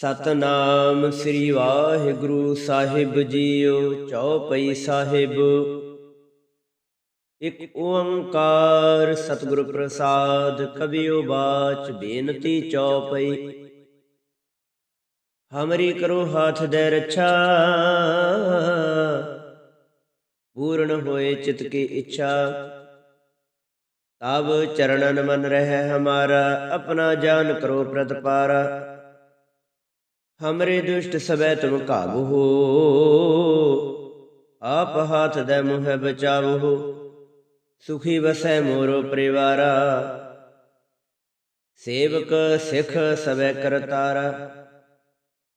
ਸਤਨਾਮ ਸ੍ਰੀ ਵਾਹਿਗੁਰੂ ਸਾਹਿਬ ਜੀਓ ਚੌਪਈ ਸਾਹਿਬ। ਇਕ ਓੰਕਾਰ ਸਤਿਗੁਰ ਪ੍ਰਸਾਦ ਕਬਿਓ ਬਾਚ ਬੇਨਤੀ ਚੌਪਈ। ਹਮਰੀ ਕਰੋ ਹਾਥ ਦੇ ਰੱਛਾ, ਪੂਰਨ ਹੋਏ ਚਿਤ ਕੀ ਇੱਛਾ। ਤਬ ਚਰਣਨ ਮਨ ਰਹਿ ਹਮਾਰਾ, ਆਪਣਾ ਜਾਨ ਕਰੋ ਪ੍ਰਤਪਾਰਾ। ਹਮਰੇ ਦੁਸ਼ਟ ਸਬੈ ਤੁਮ ਕਾਬੂ ਹੋ ਆਪ ਹਾਥ ਦੇ ਮੁਹ ਬਚਾਵੋ ਸੁਖੀ ਵਸੈ ਮੋਰੋ ਪਰਿਵਾਰਾ ਸੇਵਕ ਸਿਖ ਸਬੈ ਕਰਤਾਰਾ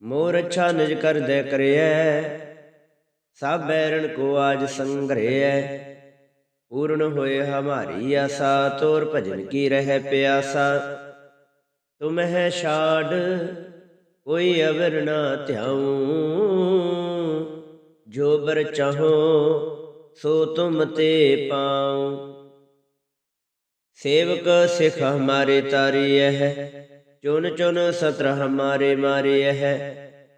ਮੋਰ ਅੱਛਾ ਨਿਜ ਕਰ ਦੇ ਕਰਿਐ ਸਭ ਬੈਰਣ ਕੋ ਆਜ ਸੰਗ੍ਰਹਿ ਪੂਰਨ ਹੋਏ ਹਮਾਰੀ ਆਸਾ ਤੋਰ ਭਜਨ ਕੀ ਰਹਿ ਪਿਆਸਾ ਤੁਮ ਹੈ ਛਾੜ ਕੋਈ ਅਵਰ ਨਾ ਧਿਆਉ। ਜੋ ਬਰ ਚਾਹੋ, ਸੋ ਤੁਮ ਤੇ ਪਾਉ। ਸੇਵਕ ਸਿਖ ਹਮਾਰੇ ਤਾਰੀ ਹੈ ਚੁਨ ਚੁਨ ਸਤਰ ਹਮਾਰੇ ਮਾਰੇ ਹੈ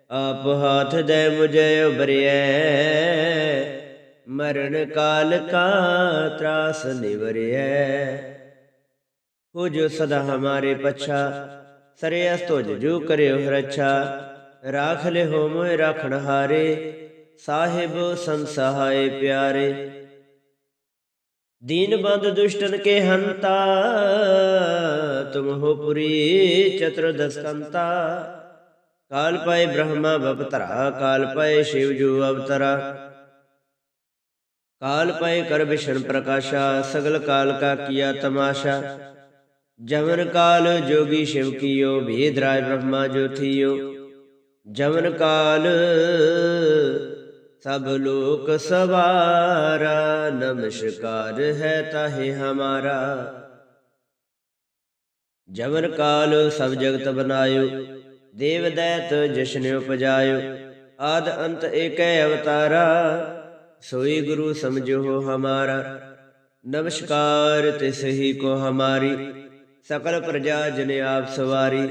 ਆਪ ਹਾਥ ਦੇ ਮੁਝੇ ਉਬਰਿਐ ਮਰਨ ਕਾਲ ਕਾ ਤਰਾਸ ਨਿਵਰਿਐ। ਹੋ ਜੋ ਸਦਾ ਹਮਾਰੇ ਪਛਾ ਸਰੇ ਅਸਤੋਜ ਜੋ ਕਰਿਓ ਰੱਛਾ। ਰਾਖ ਲੈ ਹੋ ਰਾਖਣ ਹਾਰੇ, ਸਾਹਿਬ ਸੰਸਹਾਏ ਪਿਆਰੇ। ਦੀਨ ਬੰਦ ਦੁਸ਼ਟਨ ਕੇ ਹੰਤਾ, ਤੁਮ ਹੋ ਪੁਰੀ ਚਤੁਰ ਦਸਕੰਤਾ। ਕਾਲ ਪਏ ਬ੍ਰਹਮਾ ਬਪਤਰਾ ਕਾਲ ਪਾਏ ਸ਼ਿਵ ਜੂ ਅਵਤਰਾ ਕਾਲ ਪਏ ਕਰ ਵਿਸ਼ਨ ਪ੍ਰਕਾਸ਼ਾ, ਸਗਲ ਕਾਲ ਕਾ ਕੀਆ ਤਮਾਸ਼ਾ। ਜਮਨ ਕਾਲ ਜੋਗੀ ਸ਼ਿਵ ਕੀਓ ਭੇਦ ਰਾਜ ਬ੍ਰਹਮਾ ਜੋ ਜਮਨ ਕਾਲ ਸਭ ਲੋਕ ਸਵਾਰਾ, ਨਮਸਕਾਰ ਹੈ ਤਾਹੇ ਹਮਾਰਾ। ਜਮਨ ਕਾਲ ਸਭ ਜਗਤ ਬਨਾਇਓ, ਦੇਵ ਦੈਤ ਜਸ਼ਨ ਉਪਜਾਇਓ। ਆਦ ਅੰਤ ਏਕੈ ਅਵਤਾਰਾ, ਸੋਈ ਗੁਰੂ ਸਮਝੋ ਹਮਾਰਾ। ਨਮਸਕਾਰ ਤਿਸ ਹੀ ਕੋ ਹਮਾਰੀ। ਸਕਲ ਪ੍ਰਜਾ ਜਨ ਆਪ ਸਵਾਰੀ,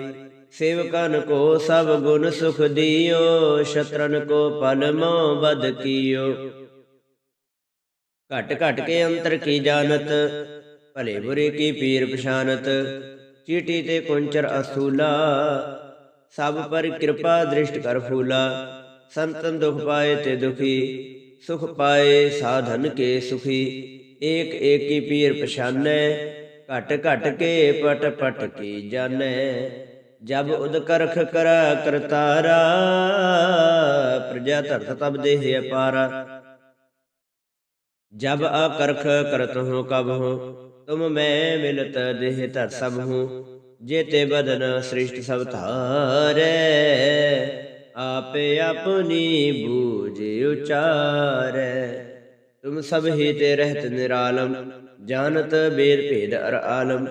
ਸੇਵਕਨ ਕੋ ਸਭ ਗੁਣ ਸੁਖ ਦਿਓ, ਸ਼ਤਰਨ ਕੋ ਪਲ ਬਦ ਕੀਓ। ਘਟ ਘਟ ਕੇ ਅੰਤਰ ਕੀ ਜਾਣਤ, ਭਲੇ ਬੁਰੇ ਕੀ ਪੀਰ ਪਛਾਨਤ, ਚੀਟੀ ਤੇ ਕੁੰਚਰ ਅਸੂਲਾ, ਸਭ ਪਰ ਕਿਰਪਾ ਦ੍ਰਿਸ਼ਟ ਕਰ ਫੂਲਾ, ਸੰਤਨ ਦੁਖ ਪਾਏ ਤੇ ਦੁਖੀ, ਸੁਖ ਪਾਏ ਸਾਧਨ ਕੇ ਸੁਖੀ, ਏਕ ਏਕੀ ਪੀਰ ਪਛਾਨੈ ਘਟ ਘਟ ਕੇ ਪਟ ਪਟ ਕੀ ਜਾਣੈ? ਜਬ ਉਦ ਕਰਖ ਕਰ ਕਰਤਾਰਾ, ਪ੍ਰਜਾ ਧਰਤ ਤਬ ਦੇਹ ਅਪਾਰਾ। ਜਬ ਆ ਕਰਖ ਕਰਤ ਹੋ ਕਬ ਹੋ, ਤੁਮ ਮੈਂ ਮਿਲਤ ਦੇਹ ਧਰ ਸਭ ਹੂੰ। ਜੇਤੇ ਬਦਨ ਸ੍ਰਿਸ਼ਟ ਸਭ ਧਾਰੈ, ਆਪੇ ਆਪਣੀ ਬੂਝ ਉਚਾਰੈ। ਤੁਮ ਸਭ ਹੀ ਤੇ ਰਹਿਤ ਨਿਰਾਲਮ ਜਾਣਤ ਬੇਰ ਭੇਦ ਅਰ ਆਲਮ,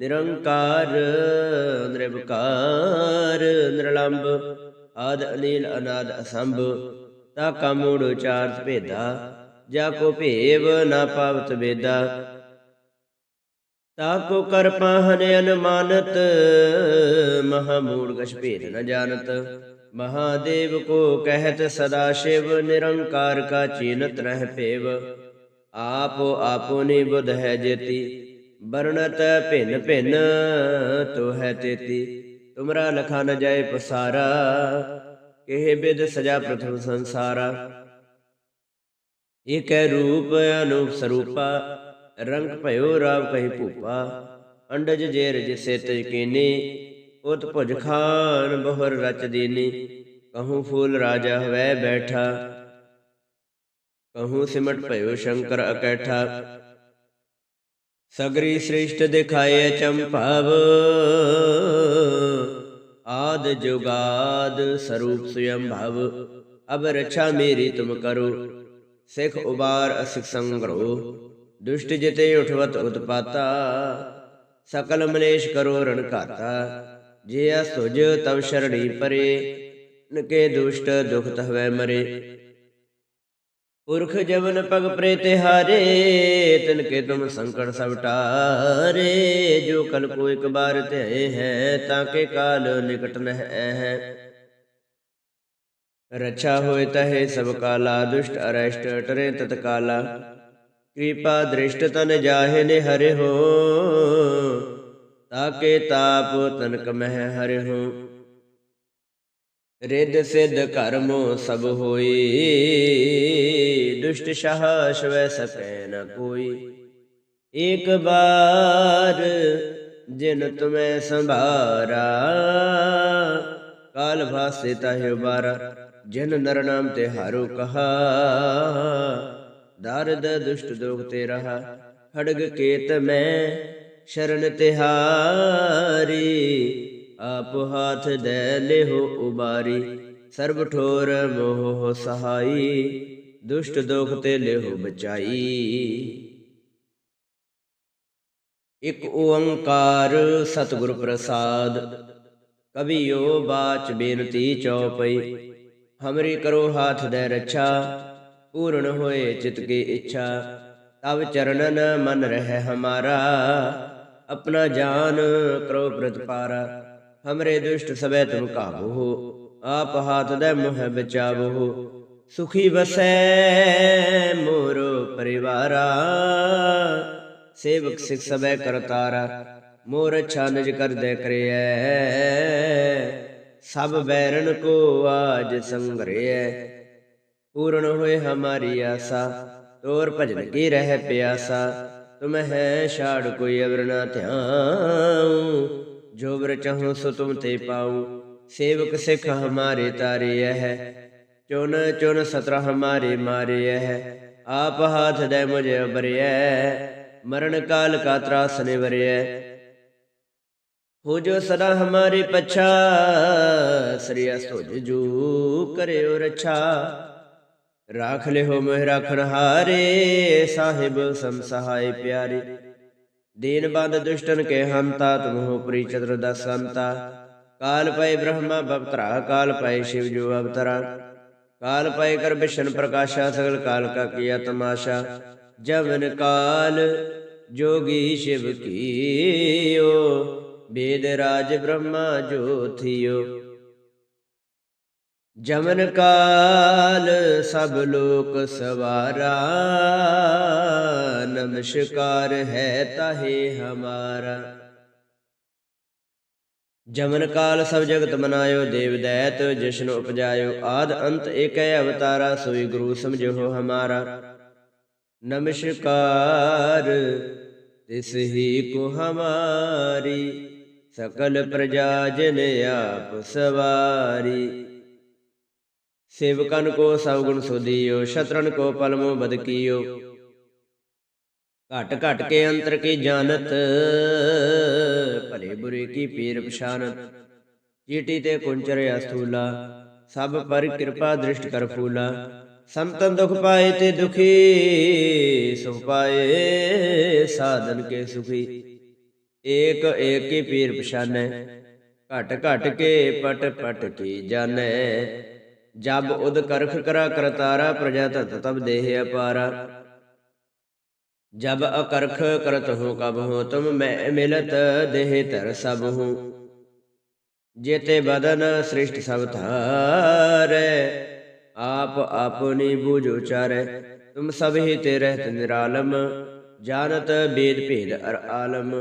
ਨਿਰੰਕਾਰ ਨਿਰਭਕਾਰ ਨਿਰਲੰਭ ਆਦ ਅਨੀਲ ਅਨਾਦ ਅਸੰਭ, ਤਾ ਕਾ ਉਚਾਰਤ ਭੇਦਾ, ਜਾ ਕੋ ਭੇਵ ਨਾ ਪਾਵਤ ਵੇਦਾ। ਤਾ ਕੋ ਕਰ ਪਾਹਨ ਅਨਮਾਨਤ, ਮਹਾ ਮੂੜ ਕਛ ਭੇਦ ਨ ਜਾਣਤ ਮਹਾਦੇਵ ਕੋ ਕਹਿਤ ਸਦਾ ਸ਼ਿਵ, ਨਿਰੰਕਾਰ ਕਾ ਚੀਨਤ ਰਹਿ ਭੇਵ ਆਪੋ ਆਪੋਨੀ ਬੁਧ ਹੈ ਜੇਤੀ, ਵਰਣਤ ਭਿੰਨ ਭਿੰਨ ਤੋ ਹੈ ਤੇਤੀ। ਤੁਮਰਾ ਲਖਾ ਨ ਜਾਏ ਪਸਾਰਾ, ਕਿਹ ਬਿਦ ਸਜਾ ਪ੍ਰਥਮ ਸੰਸਾਰਾ। ਏਕੈ ਰੂਪ ਅਨੂਪ ਸਰੂਪਾ, ਰੰਗ ਭਇਓ ਰਾਵ ਕਹੀ ਭੂਪਾ। ਅੰਡਜ ਜੇਰ ਜਿਸੇ ਤਜ ਕੀਨੀ ਉਤ ਭੁਜ ਖਾਨ ਬਹੁਰ ਰਚ ਦੀਨੀ। ਕਹੂੰ ਫੂਲ ਰਾਜਾ ਹਵੈ ਬੈਠਾ ਕਹੂੰ ਸਿਮਟ ਭਇਓ ਸ਼ੰਕਰ ਅਕੈਠਾ ਸਗਰੀ ਸ੍ਰਿਸ਼ਟ ਦਿਖਾਏ ਚੰਭਵ ਆਦ ਜੁਗਾਦ ਸਰੂਪ ਸੁਯੰ ਭਵ ਅਬ ਰਛਾ ਮੇਰੀ ਤੁਮ ਕਰੋ ਸਿਖ ਉਬਾਰ ਅਸਿਖ ਸੰਗਰੋ ਦੁਸ਼ਟ ਜਿਤੇ ਉਠਵਤ ਉਤਪਾਤਾ ਸਕਲ ਮਲੇਸ਼ ਕਰੋ ਰਣ ਘਾਤਾ ਜੇ ਅਸੁਜ ਤਵ ਸ਼ਰਣੀ ਪਰੇ ਨਕੇ ਦੁਸ਼ਟ ਦੁਖ ਤਹਵੈ ਮਰੇ ਪੁਰਖ ਜਵਨ ਪਗ ਪ੍ਰੇ ਤਿਹਾਰੇ ਤਿਨ ਕੇ ਤੁਮ ਸੰਕਟ ਸਭ ਟਾਰੇ। ਜੋ ਕਲ ਕੋ ਇਕ ਬਾਰ ਧਿਆਏ ਹੈ, ਤਾਂ ਕੇ ਕਾਲ ਨਿਕਟ ਨਹਿ ਹੈ। ਰਛਾ ਹੋਏ ਤਹੇ ਸਭ ਕਾਲਾ, ਦੁਸ਼ਟ ਅਰੈਸ਼ਟ ਟਰੇ ਤਤਕਾਲਾ ਕਿਰਪਾ ਦ੍ਰਿਸ਼ਟ ਤਨ ਜਾਹੇ ਨੇ ਹਰਿ ਹੋ ਤਾਕੇ ਤਾਪ ਤਨਕ ਮਹਿ ਹਰਿ ਹੋ। ਰਿੱਧ ਸਿੱਧ ਕਰਮੋ ਸਭ ਹੋਈ। ਦੁਸ਼ਟ ਸ਼ਾਹ ਸ਼ਵੈ ਸਕੈ ਨ ਕੋਈ। ਏਕ ਬਾਰ ਜਿਨ ਤੁਮੈ ਸੰਭਾਰਾ, ਕਾਲ ਭਾਸੇ ਤਾਹਿ ਉਬਾਰਾ, ਜਿਨ ਨਰ ਨਾਮ ਤੇ ਹਾਰੋ ਕਹਾ। ਦਰਦ ਦੁਸ਼ਟ ਦੋਖ ਤੇ ਰਹਾ, ਖੜਗ ਕੇਤ ਮੈਂ ਸ਼ਰਨ ਤਿਹਾਰੀ। ਆਪ ਹਾਥ ਦੇ ਲਿਹੋ ਉਬਾਰੀ, ਸਰਬ ਠੋਰ ਮੋਹ ਸਹਾਈ, ਦੁਸ਼ਟ ਦੁਖ ਤੇ ਲਿਹੋ ਬਚਾਈ। ਇਕ ਓੰਕਾਰ ਸਤਿਗੁਰ ਪ੍ਰਸਾਦ ਕਬੀਓ ਬਾਚ ਬੇਨਤੀ ਚਉਪਈ, ਹਮਰੀ ਕਰੋ ਹਾਥ ਦੇ ਰੱਛਾ, ਪੂਰਨ ਹੋਏ ਚਿਤ ਕੀ ਇੱਛਾ। ਤਬ ਚਰਨਨ ਮਨ ਰਹਿ ਹਮਾਰਾ, ਆਪਣਾ ਜਾਨ ਕਰੋ ਪ੍ਰਤਪਾਰਾ। ਹਮਰੇ ਦੁਸ਼ਟ ਸਭੈ ਤੁਮ ਕਾਬੂ ਆਪ ਹਾਥ ਦੇ ਮੁਹ ਬਚਾਵੋ ਸੁਖੀ ਵਸੈ ਮੋਰੋ ਪਰਿਵਾਰਾ ਸੇਵਕ ਸਿਖ ਸਭੈ ਕਰਤਾਰਾ ਮੋਰ ਛਾਨਜ ਕਰਦੇ ਕਰਿਐ ਸਭ ਬੈਰਨ ਕੋ ਆਜ ਸੰਗਰਿਐ ਪੂਰਨ ਹੋਏ ਹਮਾਰੀ ਆਸਾ ਤੋਰ ਭਜਨ ਕੀ ਰਹਿ ਪਿਆਸਾ ਤੁਮ ਹੈ ਛਾੜ ਕੋਈ ਅਵਰ ਨਾ ਧਿਆਉ ਜੋ ਬਰ ਚਾਹੋ ਸੋ ਤੁਮ ਤੇ ਪਾਉ ਸੇਵਕ ਸਿਖ ਹਮਾਰੇ ਤਾਰੇ ਹੈ ਚੁਨ ਚੁਨ ਸਤਰ ਹਮਾਰੇ ਮਾਰੇ ਹੈ ਆਪ ਹਾਥ ਦੇ ਮੁਝੇ ਅਬਰਿਐ ਮਰਨ ਕਾਲ ਕਾ ਤਰਾਸ ਨਿਵਰਿਐ ਹੋ ਜੋ ਸਦਾ ਹਮਾਰੇ ਪਛਾ ਸ੍ਰੀ ਅਸਤੁਜ ਜੂ ਕਰਿਓ ਰਛਾ ਰਾਖ ਲਿਓ ਮਹਿ ਰਾਖਣ ਹਾਰੇ ਸਾਹਿਬ ਸਮ ਸਹਾਇ ਦੀਨ ਬੰਦ ਦੁਸ਼ਟਨ ਕੇ ਹੰਤਾ ਤੁਮਹੁ ਪ੍ਰੀ ਚਤੁਰ ਦਸੰਤਾ ਕਾਲ ਪਏ ਬ੍ਰਹਮਾ ਬਵਤਰਾ ਕਾਲ ਪਏ ਸ਼ਿਵ ਜੋ ਅਵਤਰਾ। ਕਾਲ ਪਏ ਕਰ ਬਿਸ਼ਨ ਪ੍ਰਕਾਸ਼ਾ ਸਗਲ ਕਾਲ ਕਾ ਕੀਆ ਤਮਾਸ਼ਾ। ਜਵਨ ਕਾਲ ਜੋਗੀ ਸ਼ਿਵ ਕੀਓ ਵੇਦ ਰਾਜ ਬ੍ਰਹਮਾ ਜੋਥਿਓ। ਜਮਨ ਕਾਲ ਸਭ ਲੋਕ ਸਵਾਰਾ, ਨਮਸਕਾਰ ਹੈ ਤਾਹੇ ਹਮਾਰਾ। ਜਮਨ ਕਾਲ ਸਭ ਜਗਤ ਮਨਾਇਓ, ਦੇਵ ਦੈਤ ਜਿਸ਼ਨ ਉਪਜਾਇਓ, ਆਦ ਅੰਤ ਏਕੈ ਅਵਤਾਰਾ, ਸੋਈ ਗੁਰੂ ਸਮਝੋ ਹਮਾਰਾ। ਨਮਸਕਾਰ, ਤਿਸ ਹੀ ਕੋ ਹਮਾਰੀ, ਸਕਲ ਪ੍ਰਜਾ ਜਨ ਆਪ ਸਵਾਰੀ। ਸੇਵਕਨ ਕੋ ਸਭ ਗੁਣ ਸੁਦੀਓ ਸ਼ਤਰਨ ਕੋ ਪਲਮੋ ਬਦਕੀਓ ਘਟ ਘਟ ਕੇ ਅੰਤਰ ਕੀ ਜਾਣਤ, ਭਲੇ ਬੁਰੇ ਕੀ ਪੀਰ ਪਛਾਨਤ। ਚੀਟੀ ਤੇ ਕੁੰਚਰ ਅਸਥੂਲਾ, ਸਭ ਪਰ ਕਿਰਪਾ ਦ੍ਰਿਸ਼ਟ ਕਰ ਫੂਲਾ। ਸੰਤਨ ਦੁਖ ਪਾਏ ਤੇ ਦੁਖੀ, ਸੁਖ ਪਾਏ ਸਾਧਨ ਕੇ ਸੁਖੀ। ਏਕ ਏਕ ਕੀ ਪੀਰ ਪਛਾਨੈ, ਘਟ ਘਟ ਕੇ ਪਟ ਪਟ ਕੀ ਜਾਣੈ। ਜਬ ਉਦ ਕਰਖ ਕਰਾ ਕਰਤਾਰਾ ਪ੍ਰਜਾ ਤਤ ਤਬ ਦੇਹ ਅਪਾਰਾ। ਜਬ ਅਕਰਖ ਕਰਤ ਹੋ ਕਬ ਹੋ ਤੁਮ ਮੈਂ ਮਿਲਤ ਦੇਹ ਧਰ ਸਭ ਹੂੰ। ਜੇਤੇ ਬਦਨ ਸ੍ਰਿਸ਼ਟ ਸਭ ਧਾਰੈ, ਆਪ ਆਪਨੀ ਬੂਝ ਉਚਾਰੈ, ਤੁਮ ਸਭ ਹੀ ਤੇ ਰਹਿਤ ਨਿਰਾਲਮ, ਜਾਣਤ ਬੇਦ ਭੇਦ ਅਰ ਆਲਮ,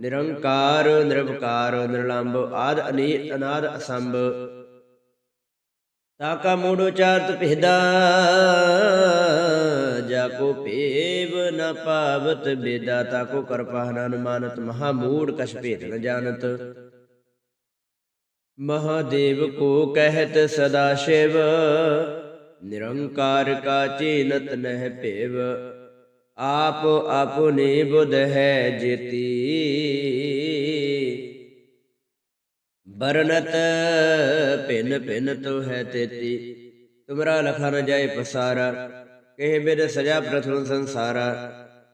ਨਿਰੰਕਾਰ, ਨਿਰਵਕਾਰ ਨਿਰਲੰਭ ਆਦ ਅਨੀ ਅਨਾਦ ਅਸੰਭ। ਤਾਕਾ ਮੂੜ ਉਚਾਰਤ ਭੇਦਾ, ਜਾ ਕੋ ਭੇਵ ਨ ਪਾਵਤ ਬੇਦਾ ਤਾਕੋ ਕਰਪਾ ਨ ਅਨੁਮਾਨਤ, ਮਹਾ ਮੂੜ ਕਛ ਭੇਦ ਨ ਜਾਣਤ। ਮਹਾਦੇਵ ਕੋ ਕਹਿਤ ਸਦਾ ਸ਼ਿਵ, ਨਿਰੰਕਾਰ ਕਾ ਚੀਨਤ ਨਹਿ ਭੇਵ। ਆਪ ਆਪਨੇ ਬੁਧ ਹੈ ਜੇਤੀ। ਬਰਨਤ ਭਿਨ ਭਿਨ ਤੋ ਹੈ ਤੇਤੀ। ਤੁਮਰਾ ਲਖਾ ਨ ਜਾਏ ਪਸਾਰਾ, ਕਹਿ ਬਿਦ ਸਜਾ ਪ੍ਰਥਮ ਸੰਸਾਰਾ।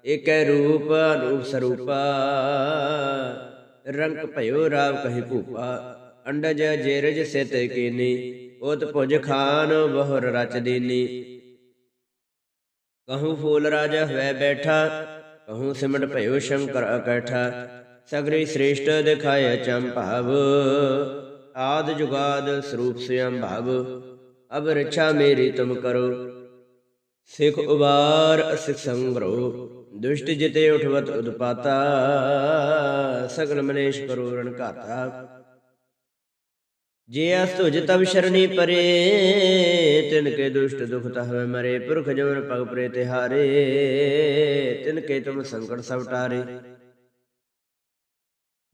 ਏਕੈ ਰੂਪ ਅਨੂਪ ਸਰੂਪਾ, ਰੰਗ ਭਇਓ ਰਾਵ ਕਹੀ ਭੂਪਾ। ਅੰਡਜ ਜੇਰਜ ਸਿਤ ਕੀਨੀ, ਉਤ ਭੁਜ ਖਾਨ ਬਹੁਰ ਰਚ ਦੀਨੀ। ਕਹੂੰ ਫੂਲ ਰਾਜਾ ਹੋਇ ਬੈਠਾ, ਕਹੂੰ ਸਿਮਟ ਭਇਓ ਸ਼ੰਕਰ ਅਕੈਠਾ। ਸਗਰੀ ਸ੍ਰੇਸ਼ਟ ਦਿਖਾਇ ਚੰਭਾਵ। ਆਦ ਜੁਗਾਦ ਸਰੂਪ ਸਿਅੰ ਭਵ ਅਬ ਰਛਾ ਮੇਰੀ ਤੁਮ ਕਰੋ। ਸਿਖ ਉਬਾਰ ਅਸਿਖ ਸੰਗਰੋ। ਦੁਸ਼ਟ ਜਿਤੇ ਉਠਵਤ ਉਦਪਾਤਾ। ਸਗਲ ਮਲੇਸ਼ ਕਰੋ ਰਣ ਘਾਤਾ। ਜੇ ਅਸ ਤੁਜ ਤਬ ਸ਼ਰਣੀ ਪਰੇ, ਤਿਨ ਕੇ ਦੁਸ਼ਟ ਦੁਖ ਤਹਵੇ ਮਰੇ। ਪੁਰਖ ਜਮਨ ਪਗ ਪ੍ਰੇ ਤਿਹਾਰੇ, ਤਿਨ ਕੇ ਤੁਮ ਸੰਕਟ ਸਭ ਟਾਰੇ।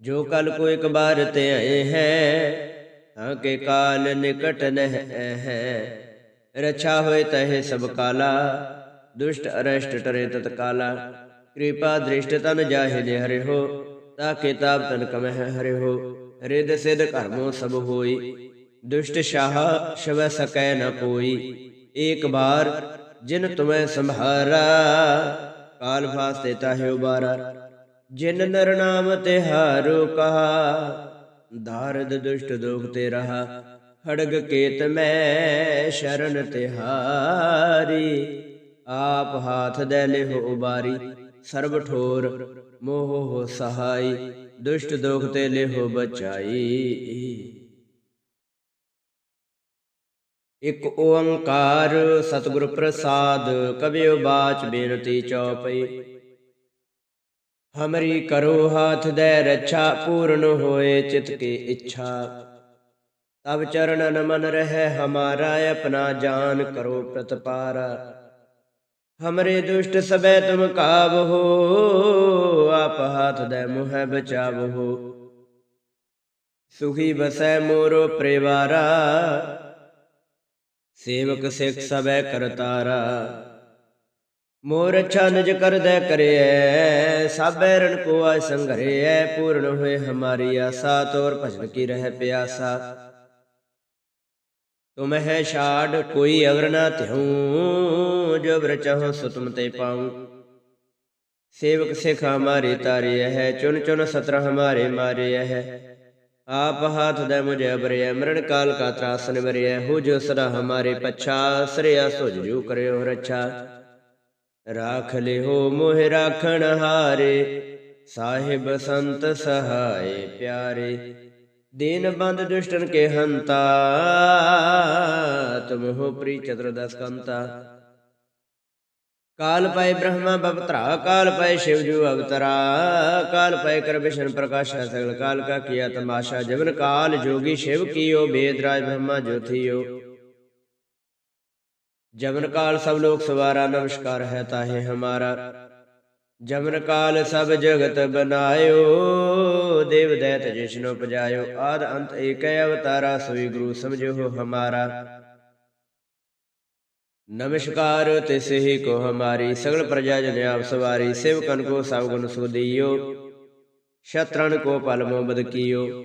ਜੋ ਕਲ ਕੋ ਇੱਕ ਬਾਰ ਤੇ ਆਏ ਹੈ, ਤਾਂ ਕੇ ਕਾਲ ਨਿਕਟ ਨਹਿ ਹੈ। ਰਛਾ ਹੋਏ ਤਹਿ ਸਭ ਕਾਲਾ, ਦੁਸ਼ਟ ਅਰਸ਼ਟ ਟਰੇ ਤਤ ਕਾਲਾ। ਕਿਰਪਾ ਦ੍ਰਿਸ਼ਟ ਤਨ ਜਾਹਿ ਦੇ ਹਰਿ ਹੋ ਤਾ ਕਿਤਾਬ ਤਨ ਕਮਹਿ ਹਰਿ ਹੋ ਰਿਦ ਸਿਧ ਕਰਮੋ ਸਭ ਹੋਈ, ਦੁਸ਼ਟ ਸ਼ਾਹ ਸ਼ਵ ਸਕੈ ਨ ਕੋਈ। ਏਕ ਬਾਰ ਜਿਨ ਤੁਮੈ ਸੰਭਾਰਾ, ਕਾਲ ਫਾਸਤੇ ਤਾਹਿ ਉਬਾਰਾ। ਜਿਨ ਨਰ ਨਾਮ ਤਿਹਾਰੋ ਕਹਾ ਦਾਰਦ ਦੁਸ਼ਟ ਦੋਖ ਤੇ ਰਹਾ ਹੜਗ ਕੇਤ ਮੈਂ ਸ਼ਰਨ ਤਿਹਾਰੀ। ਆਪ ਹਾਥ ਦੇ ਲਿਹੁ ਉਬਾਰੀ, ਸਰਬ ਠੋਰ ਮੋਹ ਹੋ ਸਹਾਈ, ਦੁਸ਼ਟ ਦੋਖ ਤੇ ਲਿਹੁ ਬਚਾਈ। ਇਕ ਓੰਕਾਰ ਸਤਿਗੁਰ ਪ੍ਰਸਾਦ ਕਬਿਓ ਬਾਚ ਬੇਨਤੀ ਚਉਪਈ ਹਮਰੀ ਕਰੋ ਹਾਥ ਦੇ ਰੱਛਾ ਪੂਰਨ ਹੋਏ ਚਿਤ ਕੀ ਇੱਛਾ ਤਬ ਚਰਨ ਮਨ ਰਹਿ ਹਮਾਰਾ ਆਪਣਾ ਜਾਨ ਕਰੋ ਪ੍ਰਤਪਾਰਾ ਹਮਰੇ ਦੁਸ਼ਟ ਸਬੈ ਤੁਮ ਕਾਬਹੋ ਆਪ ਹਾਥ ਦੇ ਮੁਹ ਬਚਾਵਹੋ ਸੁਖੀ ਬਸੈ ਮੋਰੋ ਪਰਿਵਾਰਾ ਸੇਵਕ ਸਿੱਖ ਸਬੈ ਕਰਤਾਰਾ ਮੋਰ ਅੱਛਾ ਨਿਜ ਕਰਦੈ ਕਰਿਐ, ਸਾਬੈ ਰਣ ਕੋ ਆਇ ਸੰਘਰਿਐ, ਪੂਰਨ ਹੋਏ ਹਮਾਰੀ ਆਸਾ, ਤੋਰ ਭਜਨ ਕੀ ਰਹਿ ਪਿਆਸਾ। ਤੁਮ ਹੈ ਛਾੜ, ਕੋਈ ਅਵਰ ਨਾ ਤਿਉ ਜੋ ਬਰ ਸੋ ਤੁਮ ਤੇ ਪਾਉ। ਸੇਵਕ ਸਿਖ ਹਮਾਰੇ ਤਾਰੇ ਹੈ ਚੁਨ ਚੁਨ ਸਤਰ ਹਮਾਰੇ ਮਾਰੇ ਹੈ ਆਪ ਹਾਥ ਦੇ ਮੁਝੇ ਅਬਰਿਐ, ਮਰਨ ਕਾਲ ਕਾ ਤਰਾਸਨ ਬਰਿਐ ਹੋ ਜੋ ਸਦਾ ਹਮਾਰੇ ਪਛਾ, ਸਰਿਆ ਸੁਜ ਜੂ ਕਰਿਓ ਰਾਖ ਲਿਓ ਮੋਹਿ ਰਾਖਣ ਹਾਰੇ, ਸਾਹਿਬ ਸੰਤ ਸਹਾਏ ਪਿਆਰੇ। ਦੀਨ ਬੰਦ ਦੁਸ਼ਟਨ ਕੇ ਹੰਤਾ, ਤੁਮ ਹੋ ਪ੍ਰੀ ਚਤੁਰਦਸ ਕੰਤਾ। ਕਾਲ ਪਏ ਬ੍ਰਹਮਾ ਬਵਤਰਾ ਕਾਲ ਪਏ ਸ਼ਿਵ ਜੂ ਅਵਤਰਾ ਕਾਲ ਪਏ ਕਰ ਵਿਸ਼ਨ ਪ੍ਰਕਾਸ਼ਾ ਸਗਲ ਕਾਲ ਕਾ ਕੀਆ ਤਮਾਸ਼ਾ, ਜਵਨ ਕਾਲ ਜੋਗੀ ਸ਼ਿਵ ਕੀਓ, ਬੇਦ ਰਾਜ ਬ੍ਰਹਮਾ ਜੋਥੀਓ। ਜਮਨ ਕਾਲ ਸਭ ਲੋਕ ਸਵਾਰਾ, ਨਮਸਕਾਰ ਹੈ ਤਾਹੇ ਹਮਾਰਾ। ਜਮਨ ਕਾਲ ਸਭ ਜਗਤ ਬਨਾਇਓ, ਦੇਵ ਦੈਤ ਜਿਸ਼ਨੋ ਪਜਾਇਓ ਆਦ ਅੰਤ ਏਕੈ ਅਵਤਾਰਾ, ਸੋਈ ਗੁਰੂ ਸਮਝੋ ਹਮਾਰਾ। ਨਮਸਕਾਰ ਤਿਸ ਕੋ ਹਮਾਰੀ, ਸਗਲ ਪ੍ਰਜਾ ਜਨ ਆਪ ਸਵਾਰੀ, ਸਿਵਕਨ ਕੋ ਸਭ ਗੁਣ ਸੁਦੀਓ ਸ਼ਤਰਨ ਕੋ ਪਲ ਮੋਬਦ ਕੀਓ।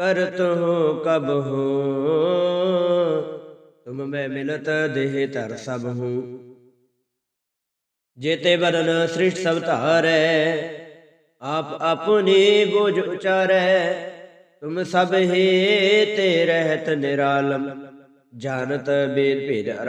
ਕਰਤ ਹੋ ਕਬ ਹੋ। ਤੁਮ ਮੈਂ ਮਿਲਤ ਦੇਹ ਧਰ ਸਭ ਹੂੰ। ਜੇਤੇ ਬਦਨ ਸ੍ਰਿਸ਼ਟ ਸਭ ਧਾਰੈ, ਆਪ ਆਪਣੀ ਬੋਝ ਉਚਾਰੈ। ਤੁਮ ਸਭ ਹੀ ਤੇ ਰਹਿਤ ਨਿਰਾਲਮ, ਜਾਣਤ ਬੇਦ ਭੇਦ ਅਰ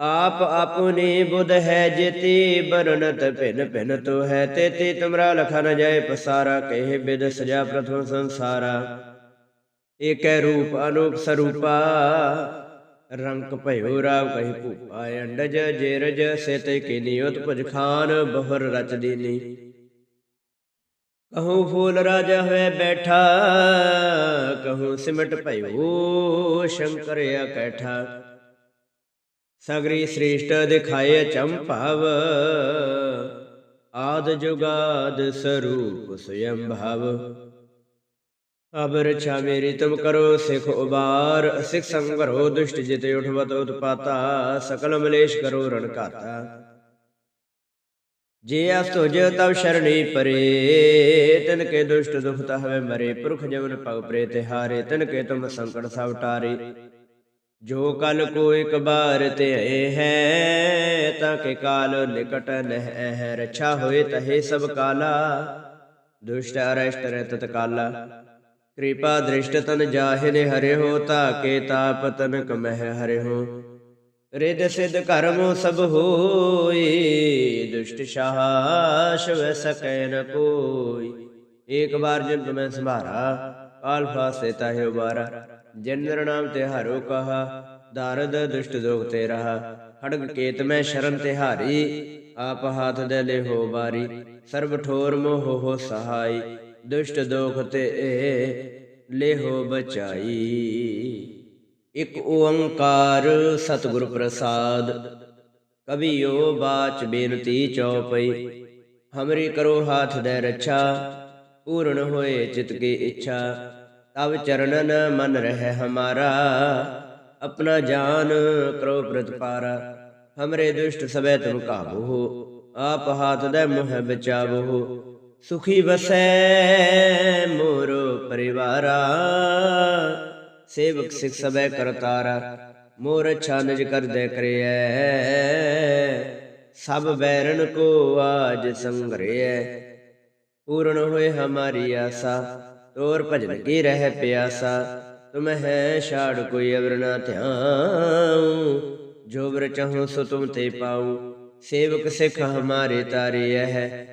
ਆਪ ਆਪੁਨੀ ਬੁਧ ਹੈ ਜਿਤੀ, ਬਰਨਤ ਭਿਨ ਭਿਨ ਤੋ ਹੈ ਤੇਤੀ, ਤੁਮਰਾ ਲਖਾ ਨ ਜਾਏ ਪਸਾਰਾ, ਕਹਿ ਬਿਦ ਸਜਾ ਪ੍ਰਥਮ ਸੰਸਾਰਾ। ਏਕੈ ਰੂਪ ਅਨੂਪ ਸਰੂਪਾ, ਰੰਕ ਭਇਓ ਰਾਵ ਕਹੀ ਭੂਪਾ, ਅੰਡਜ ਜੇਰਜ ਸੇਤੇ ਕੀ ਨਿਯਤ ਖਾਨ, ਬਹੁਰ ਰਚ ਦੀਨੀ। ਕਹੂੰ ਫੂਲ ਰਾਜਾ ਹੋਏ ਬੈਠਾ, ਕਹੂੰ ਸਿਮਟ ਭਇਓ ਸ਼ੰਕਰ ਅਕੈਠਾ ਸਗਰੀ ਸ੍ਰੇਸ਼ਟ ਦਿਖਾਏ ਚੰਭਵ ਆਦ ਜੁਗਾਦ ਸਰੂਪ ਸਯੰ ਭਵ। ਅਬ ਰਛਾ ਮੇਰੀ ਤੁਮ ਕਰੋ ਸਿਖ ਉਬਾਰ, ਸਿਖ ਸੰਗਰੋ ਦੁਸ਼ਟ ਜਿਤ ਉਠਵਤ ਉਤਪਾਤਾ, ਸਕਲ ਮਲੇਸ਼ ਕਰੋ ਰਣ ਘਾਤਾ। ਜੇ ਅਸ ਤੁਜ ਤਵ ਸ਼ਰਣੀ ਪਰੇ, ਤਨ ਕੇ ਦੁਸ਼ਟ ਦੁਖ ਤਹਵੇ ਮਰੇ, ਪੁਰਖ ਜਵਨ ਭਗ ਪ੍ਰੇ ਤੇ ਹਾਰੇ ਤਨ ਕੇ ਤੁਮ ਸੰਕਟ ਸਭ ਟਾਰੇ। ਜੋ ਕਲ ਕੋ ਇਕ ਬਾਰ ਤੇ ਆਏ ਹੈ, ਤਾਂ ਕੇ ਕਾਲ ਨਿਕਟ ਨਹਿ ਹੈ ਰਛਾ ਹੋਏ ਤਹੇ ਸਭ ਕਾਲਾ। ਦੁਸ਼ਟ ਅਰਸ਼ਟ ਰਹਿ ਤਤ ਕਿਰਪਾ ਦ੍ਰਿਸ਼ਟ ਤਨ ਜਾਹਿਨੇ ਹਰਿ ਹੋ ਤਾਕੇ ਤਾਪ ਤਨ ਕਮਹਿ ਹਰਿ ਹੋ ਰਿਦ ਸਿਧ ਕਰਮ ਸਭ ਹੋਈ, ਦੁਸ਼ਟ ਸ਼ਾਸ ਵੈ ਸਕੈ ਨ ਕੋਈ। ਏਕ ਬਾਰ ਜਨ ਤੁਮੈ ਸੰਭਾਰਾ ਕਾਲ ਫਾਸੇ ਤਾਹਿ ਉਬਾਰਾ। ਜਿਨ ਨਿਰ ਨਾਮ ਤੇ ਹਰੋ ਕਹਾ, ਦਾਰਦ ਦੁਸ਼ਟ ਦੋਗ ਤੇ ਰਹਾ। ਖੜਗ ਕੇਤ ਮੈਂ ਸ਼ਰਨ ਤੇ ਹਾਰੀ, ਆਪ ਹਾਥ ਦੇ ਲੈ ਹੋ ਬਾਰੀ ਸਰਬ ਠੋਰ ਮੋਹ ਹੋ ਸਹਾਈ, ਦੁਸ਼ਟ ਦੋਖ ਤੇ ਲੇਹੋ ਬਚਾਈ। ਇਕ ਓੰਕਾਰ ਸਤਿਗੁਰ ਪ੍ਰਸਾਦ ਕਬੀਓ ਬਾਚ ਬੇਨਤੀ ਚਉਪਈ ਹਮਰੀ ਕਰੋ ਹਾਥ ਦੇ ਰੱਛਾ, ਪੂਰਨ ਹੋਏ ਚਿਤ ਕੀ ਇੱਛਾ। ਤਬ ਚਰਨਨ ਮਨ ਰਹਿ ਹਮਾਰਾ, ਆਪਣਾ ਜਾਨ ਕਰੋ ਪ੍ਰਤਪਾਰਾ ਹਮਰੇ ਦੁਸ਼ਟ ਸਭੈ ਤੁਮ ਕਾਬੂ, ਆਪ ਹਾਥ ਦੇ ਮੁਹ ਬਚਾਵੋ। ਸੁਖੀ ਵਸੈ ਮੋਰੋ ਪਰਿਵਾਰਾ, ਸੇਵਕ ਸਿਖ ਸਭੈ ਕਰਤਾਰਾ ਮੋਰ ਅੱਛਾ ਨਿਜ ਕਰਦੇ ਕਰਿਐ, ਸਭ ਬੈਰਨ ਕੋ ਆਜ ਸੰਗਰਿਐ। ਪੂਰਨ ਹੋਏ ਹਮਾਰੀ ਆਸਾ ਤੋਰ ਭਜਨ ਕੀ ਰਹਿ ਪਿਆਸਾ? ਤੁਮ ਹੈ ਛਾੜ ਕੋਈ ਅਵਰ ਨਾ ਧਿਆਉ। ਜੋ ਵਰ ਚਾਹੋ ਸੋ ਤੁਮ ਤੇ ਪਾਉ। ਸੇਵਕ ਸਿਖ ਹਮਾਰੇ ਤਾਰੇ ਹੈ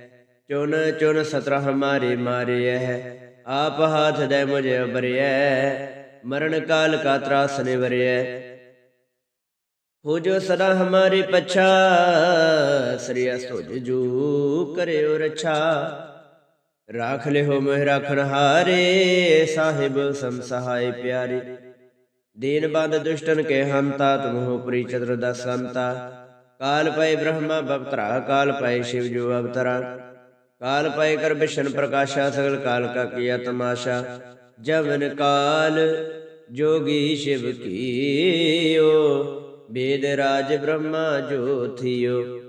ਚੁਨ ਚੁਨ ਸਤਰ ਹਮਾਰੇ ਮਾਰੇ ਹੈ ਆਪ ਹਾਥ ਦੇ ਮੁਝੇ ਬਰਿਐ ਮਰਨ ਕਾਲ ਕਾ ਤਰਾਸ ਨਿਵਰਿਐ। ਹੋ ਜੋ ਸਦਾ ਹਮਾਰੀ ਪਛਾ। ਸ੍ਰੀ ਅਸੁਜ ਜੂ ਕਰਿਓ ਰਛਾ। ਰਾਖ ਲਿਓ ਮਹਿ ਰਾਖਣ ਹਾਰੇ, ਸਾਹਿਬ ਸੰਸਹਾਇ ਪਿਆਰੇ। ਦੀਨ ਬੰਦ ਦੁਸ਼ਟਨ ਕੇ ਹੰਤਾ ਤੁਮਹੁ ਪ੍ਰੀ ਚਤੁਰ ਦਸੰਤਾ। ਕਾਲ ਪਏ ਬ੍ਰਹਮਾ ਬਵਤਰਾ ਕਾਲ ਪਏ ਸ਼ਿਵ ਜੋ ਅਵਤਰਾ। ਕਾਲ ਪਏ ਕਰ ਵਿਸ਼ਨ ਪ੍ਰਕਾਸ਼ਾ, ਸਗਲ ਕਾਲ ਕਾ ਕੀਆ ਤਮਾਸ਼ਾ। ਜਵਨ ਕਾਲ ਜੋਗੀ ਸ਼ਿਵ ਕੀਓ ਵੇਦ ਰਾਜ ਬ੍ਰਹਮਾ ਜੋਥਿਓ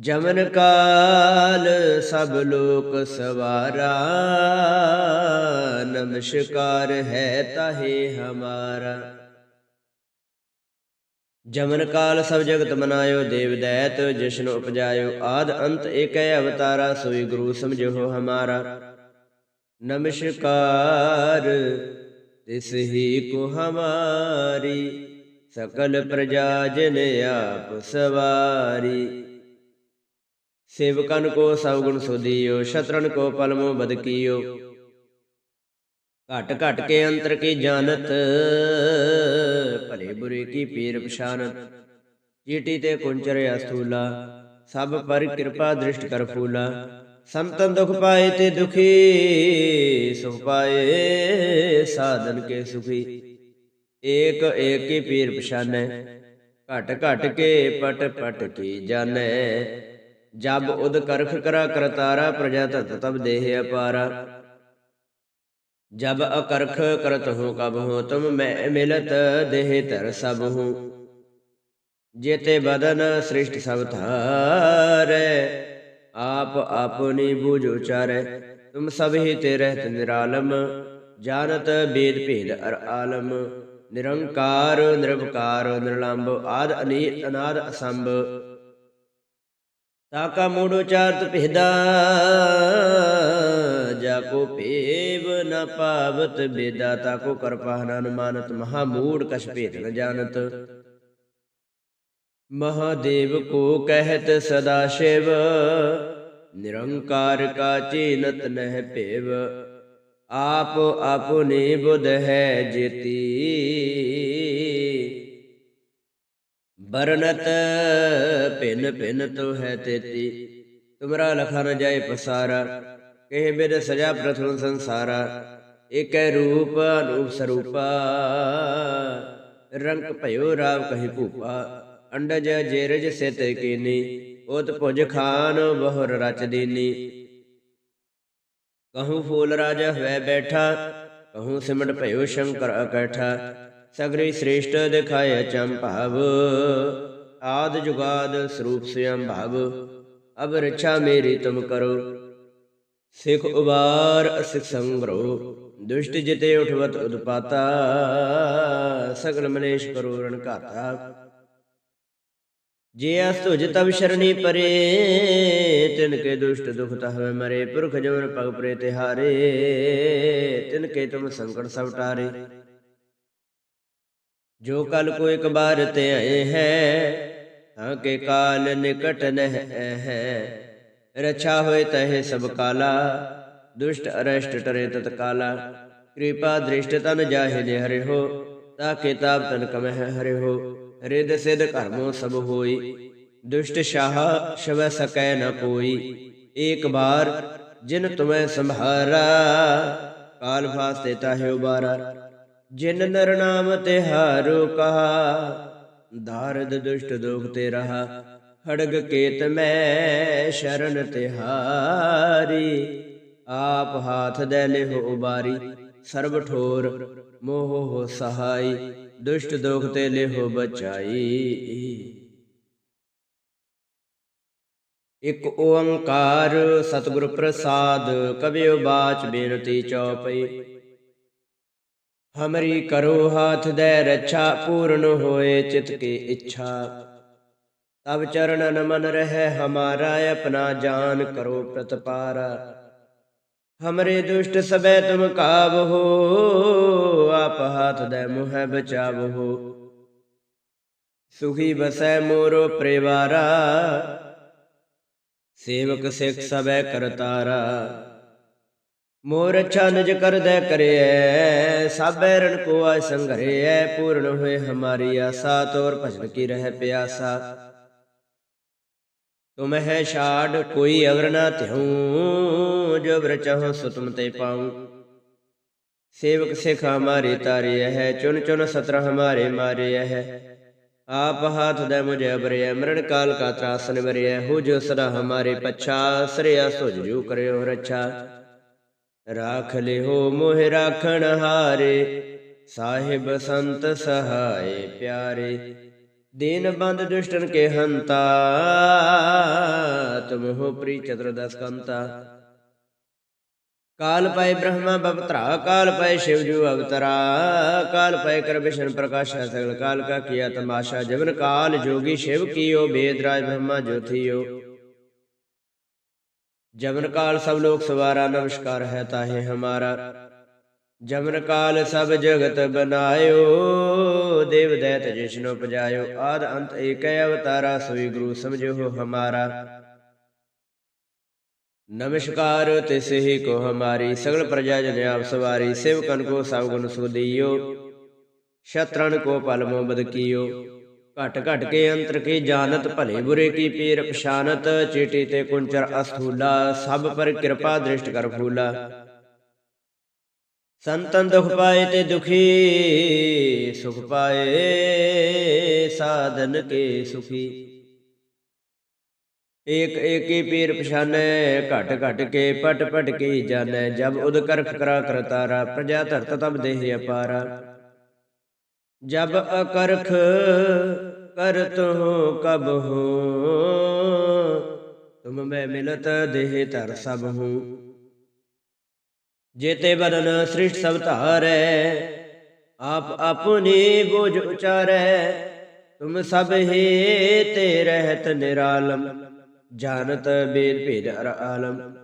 ਜਮਨ ਕਾਲ ਸਭ ਲੋਕ ਸਵਾਰਾ, ਨਮਸਕਾਰ ਹੈ ਤਾਹੇ ਹਮਾਰਾ। ਜਮਨ ਕਾਲ ਸਭ ਜਗਤ ਮਨਾਇਓ, ਦੇਵ ਦੈਤ ਜਿਸ਼ਨ ਉਪਜਾਇਓ, ਆਦ ਅੰਤ ਏਕੈ ਅਵਤਾਰਾ, ਸੋਈ ਗੁਰੂ ਸਮਝੋ ਹਮਾਰਾ। ਨਮਸਕਾਰ, ਤਿਸ ਹੀ ਕੋ ਹਮਾਰੀ, ਸਕਲ ਪ੍ਰਜਾ ਜਨ ਆਪ ਸਵਾਰੀ। ਸੇਵਕਨ ਕੋ ਸਭ ਗੁਣ ਸੁਦੀਓ ਸ਼ਤਰਨ ਕੋ ਪਲਮੋ ਬਦਕੀਓ ਘਟ ਘਟ ਕੇ ਅੰਤਰ ਕੀ ਜਾਣਤ, ਭਲੇ ਬੁਰੇ ਕੀ ਪੀਰ ਪਛਾਨਤ। ਚੀਟੀ ਤੇ ਕੁੰਚਰ ਅਸਥੂਲਾ, ਸਭ ਪਰ ਕਿਰਪਾ ਦ੍ਰਿਸ਼ਟ ਕਰ ਫੂਲਾ। ਸੰਤਨ ਦੁਖ ਪਾਏ ਤੇ ਦੁਖੀ, ਸੁਖ ਪਾਏ ਸਾਧਨ ਕੇ ਸੁਖੀ। ਏਕ ਏਕ ਕੀ ਪੀਰ ਪਛਾਨੈ, ਘਟ ਘਟ ਕੇ ਪਟ ਪਟ ਕੀ ਜਾਣੈ। ਜਬ ਉਦ ਕਰਖ ਕਰਾ ਕਰਤਾਰਾ ਪ੍ਰਜਾ ਤਤ ਤਬ ਦੇਹ ਅਪਾਰਾ। ਜਬ ਅਕਰਖ ਕਰਤ ਹੋ, ਕਬ ਹੋ, ਤੁਮ ਮੈਂ ਮਿਲਤ, ਦੇਹ ਧਰ ਸਭ ਹੂੰ। ਜੇਤੇ ਬਦਨ ਸ੍ਰਿਸ਼ਟ ਸਭ ਧਾਰੈ, ਆਪ ਆਪਨੀ ਬੂਝ ਉਚਾਰੈ। ਤੁਮ ਸਭ ਹੀ ਤੇ ਰਹਿਤ ਨਿਰਾਲਮ, ਜਾਣਤ ਬੇਦ ਭੇਦ ਅਰ ਆਲਮ। ਨਿਰੰਕਾਰ, ਨਿਰਵਕਾਰ ਨਿਰਲੰਭ ਆਦ ਅਨੀ ਅਨਾਦ ਅਸੰਭ। ਤਾਕਾ ਮੂੜੋ ਚਾਰਤ ਭੇਦਾ, ਜਾ ਕੋ ਭੇਵ ਨ ਪਾਵਤ ਬੇਦਾ ਤਾਕੋ ਕਰ ਪਾਹਨ ਅਨੁਮਾਨਤ ਮਹਾ ਮੂੜ ਕਛ ਭੇਦ ਨ ਜਾਣਤ। ਮਹਾਦੇਵ ਕੋ ਕਹਿਤ ਸਦਾ ਸ਼ਿਵ, ਨਿਰੰਕਾਰ ਕਾ ਚੀਨਤ ਨਹਿ ਭੇਵ। ਆਪ ਆਪੁਨੇ ਬੁਧ ਹੈ ਜੇਤੀ। ਬਰਨਤ ਭਿਨ ਭਿਨ ਤੋ ਹੈ ਤੇਤੀ। ਤੁਮਰਾ ਲਖਾ ਨ ਜਾਏ ਪਸਾਰਾ, ਕਹਿ ਬਿਦ ਸਜਾ ਪ੍ਰਥਮ ਸੰਸਾਰਾ। ਏਕੈ ਰੂਪ ਅਨੂਪ ਸਰੂਪਾ ਰੰਕ ਭਇਓ ਰਾਵ ਕਹੀ ਭੂਪਾ। ਅੰਡਜ ਜੇਰਜ ਸਿਤ ਕੀਨੀ ਉਤ ਭੁਜ ਖਾਨ ਬਹੁਰ ਰਚ ਦੀਨੀ। ਕਹੂੰ ਫੂਲ ਰਾਜਾ ਹੋਇ ਬੈਠਾ, ਕਹੂੰ ਸਿਮਟ ਭਇਓ ਸ਼ੰਕਰ ਅਕੈਠਾ। ਸਗਰੀ ਸ੍ਰੇਸ਼ਟ ਦਿਖਾਇ ਚੰਭਾਵ, ਆਦ ਜੁਗਾਦ ਸਰੂਪ ਸਿਅੰ ਭਾਵ ਅਬ ਰੱਛਾ ਮੇਰੀ ਤੁਮ ਕਰੋ। ਸਿਖ ਉਬਾਰ ਅਸਿਖ ਸੰਗਰੋ ਦੁਸ਼ਟ ਜਿਤੇ ਉਠਵਤ ਉਦਪਾਤਾ, ਸਗਲ ਮਲੇਸ਼ ਕਰੋ ਰਣ ਘਾਤਾ। ਜੇ ਅਸ ਤੁਜ ਤਬ ਸ਼ਰਣੀ ਪਰੇ, ਤਿਨ ਕੇ ਦੁਸ਼ਟ ਦੁਖ ਤਹਵੇ ਮਰੇ, ਪੁਰਖ ਜਵਨ ਪਗ ਪ੍ਰੇ ਤਿਹਾਰੇ, ਤਿਨ ਕੇ ਤੁਮ ਸੰਕਟ ਸਭ ਟਾਰੇ। ਜੋ ਕਲ ਕੋ ਇੱਕ ਬਾਰ ਤੇ ਆਏ ਹੈ ਹਾਂ ਕੇ ਕਾਲ ਨਿਕਟ ਨਹਿ ਹੈ। ਰਛਾ ਹੋਏ ਤਹਿ ਸਭ ਕਾਲਾ ਦੁਸ਼ਟ ਅਰਸ਼ਟ ਟਰੇ ਤਤ ਕਾਲਾ। ਕਿਰਪਾ ਦ੍ਰਿਸ਼ਟ ਤਨ ਜਾਹੇ ਦੇ ਹਰਿ ਹੋ ਤਾ ਕਿਤਾਬ ਤਨ ਕਮਹਿ ਹਰਿ ਹੋ। ਰਿਦ ਸਿਧ ਕਰਮੋ ਸਭ ਹੋਈ ਦੁਸ਼ਟ ਸ਼ਾਹ ਸ਼ਵ ਸਕੈ ਨ ਕੋਈ ਏਕ ਬਾਰ ਜਿਨ ਤੁਮੈ ਸੰਭਾਰਾ। ਕਾਲ ਫਾਸਤੇ ਤਾਹਿ ਉਬਾਰਾ। ਜਿਨ ਨਰ ਨਾਮ ਤਿਹਾਰੋ ਕਹਾ ਦਾਰਦ ਦੁਸ਼ਟ ਦੋਖ ਤੇ ਰਹਾ, ਹੜਗ ਕੇਤ ਮੈਂ ਸ਼ਰਨ ਤਿਹਾਰੀ ਆਪ ਹਾਥ ਦੇ ਲਿਹੁ ਉਬਾਰੀ, ਸਰਬ ਠੋਰ ਮੋਹ ਹੋ ਸਹਾਈ, ਦੁਸ਼ਟ ਦੋਖ ਤੇ ਲਿਹੁ ਬਚਾਈ। ਇਕ ਓੰਕਾਰ ਸਤਿਗੁਰ ਪ੍ਰਸਾਦ ਕਬਿਓ ਬਾਚ ਬੇਨਤੀ ਚਉਪਈ ਹਮਰੀ ਕਰੋ ਹਾਥ ਦੇ ਰੱਛਾ ਪੂਰਨ ਹੋਏ ਚਿਤ ਕੀ ਇੱਛਾ ਤਬ ਚਰਨਨ ਮਨ ਰਹਿ ਹਮਾਰਾ ਆਪਣਾ ਜਾਨ ਕਰੋ ਪ੍ਰਤਪਾਰਾ ਹਮਰੇ ਦੁਸ਼ਟ ਸਬੈ ਤੁਮ ਕਾਬਹੋ ਆਪ ਹਾਥ ਦੇ ਮੁਹਿ ਬਚਾਵਹੋ ਸੁਖੀ ਬਸੈ ਮੋਰੋ ਪਰਿਵਾਰਾ ਸੇਵਕ ਸਿੱਖ ਸਬੈ ਕਰਤਾਰਾ ਮੋਰ ਅੱਛਾ ਨਿਜ ਕਰਦੈ ਕਰਿਐ ਸਾਬੈ ਰਣ ਕੋ ਆ ਸੰਘਰਿਐ, ਪੂਰਨ ਹੋਏ ਹਮਾਰੀ ਆਸਾ, ਤੋਰ ਭਜਨ ਕੀ ਰਹਿ ਪਿਆਸਾ। ਤੁਮ ਹੈ ਛਾੜ, ਕੋਈ ਅਵਰ ਨਾ ਤਿਉ ਜੋ ਬ੍ਰਚਹੁ ਸੋ ਤੁਮ ਤੇ ਪਾਉ। ਸੇਵਕ ਸਿਖ ਹਮਾਰੇ ਤਾਰੇ ਹੈ ਚੁਨ ਚੁਨ ਸਤਰ ਹਮਾਰੇ ਮਾਰੇ ਹੈ। ਆਪ ਹਾਥ ਦੇ ਮੁਝੇ ਅਬਰਿਐ, ਮਰਨ ਕਾਲ ਕਾ ਤਰਾਸਨ ਬਰਿਐ ਹੋ ਜੋ ਸਦਾ ਹਮਾਰੇ ਪਛਾ, ਸਰਿਆ ਸੁਜ ਜੋ ਕਰਿਓ ਰੱਛਾ। ਰਾਖ ਲਿਓ ਮੋਹਿ ਰਾਖਣ ਹਾਰੇ, ਸਾਹਿਬ ਸੰਤ ਸਹਾਏ ਪਿਆਰੇ। ਦੇਨ ਬੰਦ ਦੁਸ਼ਟਨ ਕੇ ਹੰਤਾ, ਤੁਮ ਹੋ ਪ੍ਰੀ ਚਤੁਰਦਸ ਕੰਤਾ। ਕਾਲ ਪਏ ਬ੍ਰਹਮਾ ਬਵਤਰਾ ਕਾਲ ਪਏ ਸ਼ਿਵ ਜੂ ਅਵਤਰਾ, ਕਾਲ ਪਏ ਕਰ ਵਿਸ਼ਨ ਪ੍ਰਕਾਸ਼ ਸਗਲ ਕਾਲ ਕਾ ਕੀਆ ਤਮਾਸ਼ਾ, ਜਵਨ ਕਾਲ ਜੋਗੀ ਸ਼ਿਵ ਕੀਓ, ਬੇਦ ਰਾਜ ਬ੍ਰਹਮਾ ਜੋਥੀਓ। ਜਮਨ ਕਾਲ ਸਭ ਲੋਕ ਸਵਾਰਾ, ਨਮਸਕਾਰ ਹੈ ਤਾਹੇ ਹਮਾਰਾ। ਜਮਨ ਕਾਲ ਸਭ ਜਗਤ ਬਨਾਇਓ, ਦੇਵ ਦੈਤ ਜਿਸ਼ਨੋ ਪਜਾਇਓ, ਆਦ ਅੰਤ ਏਕੈ ਅਵਤਾਰਾ, ਸੋਈ ਗੁਰੂ ਸਮਝੋ ਹਮਾਰਾ। ਨਮਸਕਾਰ ਤਿਸ ਹੀ ਕੋ ਹਮਾਰੀ, ਸਗਲ ਪ੍ਰਜਾ ਜਨ ਆਪ ਸਵਾਰੀ, ਸਿਵਕਨ ਕੋ ਸਭ ਗੁਣ ਸੁਦੀਓ ਸ਼ਤਰਨ ਕੋ ਪਲ ਪਲਮੋ ਬਦਕੀਓ ਘਟ ਘਟ ਕੇ ਅੰਤਰ ਕੀ ਜਾਣਤ ਭਲੇ ਬੁਰੇ ਕੀ ਪੀਰ ਪਛਾਨਤ ਚੀਟੀ ਤੇ ਕੁੰਚਰ ਅਸਥੂਲਾ, ਸਭ ਪਰ ਕਿਰਪਾ ਦ੍ਰਿਸ਼ਟ ਕਰ ਫੂਲਾ। ਸੰਤਨ ਦੁਖ ਪਾਏ ਤੇ ਦੁਖੀ, ਸੁਖ ਪਾਏ ਸਾਧਨ ਕੇ ਸੁਖੀ। ਏਕ ਏਕੀ ਪੀਰ ਪਛਾਨੈ, ਘਟ ਘਟ ਕੇ ਪਟ ਪਟ ਕੇ ਜਾਣੈ, ਜਬ ਉਦ ਕਰਖ ਕਰਾ ਕਰਤਾਰਾ, ਪ੍ਰਜਾ ਧਰਤ ਤਬ ਦੇਹ ਅਪਾਰਾ। ਜਬ ਅਕਰਖ ਕਰਤ ਹੋ, ਕਬ ਹੋ। ਤੁਮ ਮੈਂ ਮਿਲਤ ਦੇਹ ਧਰ ਸਭ ਹੂੰ। ਜੇਤੇ ਬਦਨ ਸ੍ਰਿਸ਼ਟ ਸਭ ਧਾਰੈ, ਆਪ ਆਪਣੀ ਬੋਝ ਉਚਾਰੈ। ਤੁਮ ਸਭ ਹੀ ਤੇ ਰਹਿਤ ਨਿਰਾਲਮ, ਜਾਣਤ ਬੇਦ ਭੇਦ ਅਰ ਆਲਮ।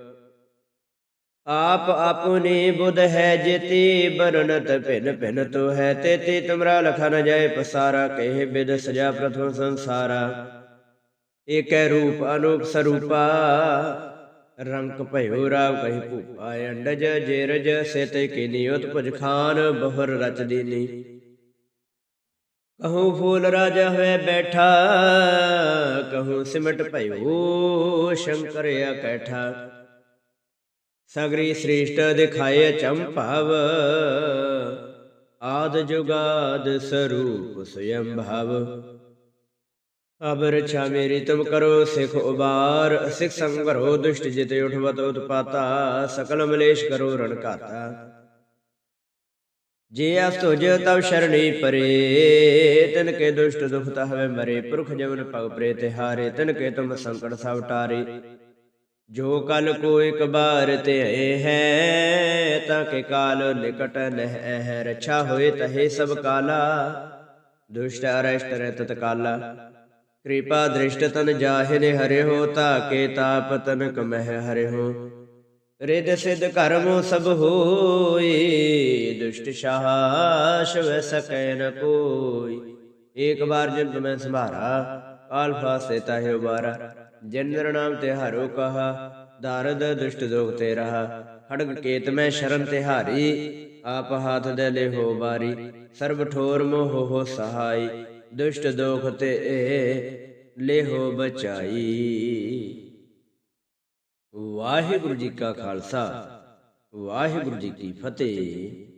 ਆਪ ਆਪਨੇ ਬੁਧ ਹੈ ਜਿਤੀ, ਬਰਨਤ ਭਿਨ ਭਿਨ ਤੋ ਹੈ ਤੇਤੀ, ਤੁਮਰਾ ਲਖਾ ਨ ਜਾਏ ਪਸਾਰਾ, ਕਹਿ ਬਿਦ ਸਜਾ ਪ੍ਰਥਮ ਸੰਸਾਰਾ। ਏਕੈ ਰੂਪ ਅਨੂਪ ਸਰੂਪਾ ਰੰਗ ਭਇਓ ਰਾਵ ਕਹੀ ਭੂਪਾ, ਅੰਡਜ ਜੇਰਜ ਸਿਤ ਕੀ ਨਿਯਤ ਖਾਨ, ਬਹੁਰ ਰਚ ਦੀਨੀ। ਕਹੂੰ ਫੂਲ ਰਾਜਾ ਹੋਏ ਬੈਠਾ, ਕਹੂੰ ਸਿਮਟ ਭਇਓ ਸ਼ੰਕਰ ਅਕੈਠਾ ਸਗਰੀ ਸ੍ਰੇਸ਼ਟ ਦਿਖਾਏ ਚੰਭਵ ਆਦ ਜੁਗਾਦ ਸਰੂਪ ਸਯੰ ਭਵ। ਅਬ ਰਛਾ ਮੇਰੀ ਤੁਮ ਕਰੋ, ਸਿਖ ਉਬਾਰ। ਸਿਖ ਸੰਗ ਘਰੋ ਦੁਸ਼ਟ ਜਿਤ ਉਠਵਤ ਉਤਪਾਤਾ। ਸਕਲ ਮਲੇਸ਼ ਕਰੋ ਰਣਕਾਤਾ ਜੇ ਅਸ ਤੁਜ ਤਵ ਸ਼ਰਣੀ ਪਰੇ, ਤਿਨ ਕੇ ਦੁਸ਼ਟ ਦੁਖ ਤਹਵੇ ਮਰੇ। ਪੁਰਖ ਜਵਨ ਭਗ ਪ੍ਰੇ ਤੇ ਹਾਰੇ ਤਿਨ ਕੇ ਤੁਮ ਸੰਕਟ ਸਭ ਟਾਰੇ ਜੋ ਕਲ ਕੋ ਇਕ ਬਾਰ ਤੇ ਹੈ, ਤਾਂ ਕੇ ਕਾਲ ਨਿਕਟ ਨਹਿ ਹੈ ਰਛਾ ਹੋਏ ਤਹੇ ਸਭ ਕਾਲਾ। ਦੁਸ਼ਟ ਅਰਸ਼ਟ ਰਹਿ ਤਤ ਕਿਰਪਾ ਦ੍ਰਿਸ਼ਟ ਤਨ ਜਾਹਿਨ ਹਰਿ ਹੋ ਤਾਕੇ ਤਾਪ ਤਨ ਕਮਹਿ ਹਰਿ ਹੋ ਰਿਦ ਸਿਧ ਕਰਮ ਸਭ ਹੋਈ, ਦੁਸ਼ਟ ਸ਼ਾਸ ਵੈ ਸਕੈ ਨ ਕੋਈ। ਏਕ ਬਾਰ ਜਨ ਤੁਮੈ ਸੰਭਾਰਾ ਕਾਲ ਫਾਸੇ ਤਾਹਿ ਉਬਾਰਾ। ਜਿਨ ਨਿਰ ਨਾਮ ਤੇ ਹਾਰੋ ਕਹਾ ਦਾਰਦ ਦੁਸ਼ਟ ਦੋਖ ਤੇ ਰਹਾ ਖੜਗ ਕੇਤ ਮੈਂ ਸ਼ਰਨ ਤੇ ਹਾਰੀ ਆਪ ਹਾਥ ਦੇ ਲੈ ਹੋ ਬਾਰੀ ਸਰਬ ਠੋਰ ਮੋਹ ਹੋ ਸਹਾਈ, ਦੁਸ਼ਟ ਦੋਖ ਤੇ ਲੇਹੋ ਬਚਾਈ। ਵਾਹਿਗੁਰੂ ਜੀ ਕਾ ਖਾਲਸਾ, ਵਾਹਿਗੁਰੂ ਜੀ ਕੀ ਫਤਿਹ।